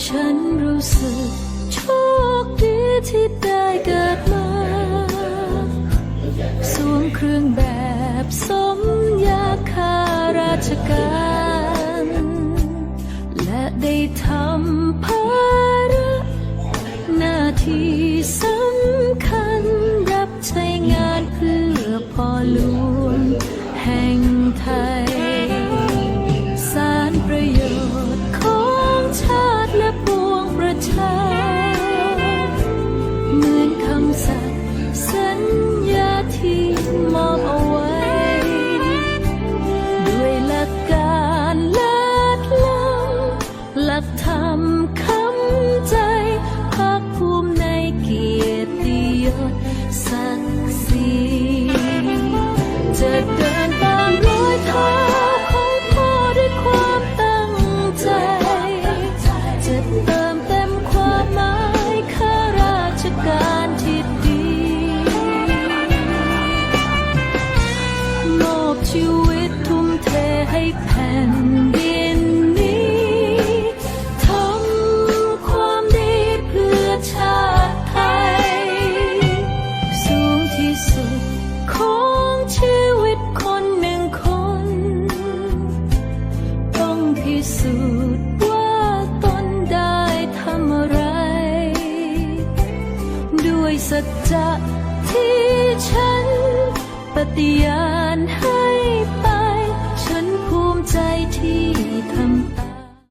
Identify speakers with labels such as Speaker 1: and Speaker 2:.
Speaker 1: ฉันรู้สึกโชคดีที่ได้เกิดมาสวมเครื่องแบบ 散 พิสูจน์ว่าตนได้ทำอะไร ด้วยสัจจะที่ฉันปฏิญา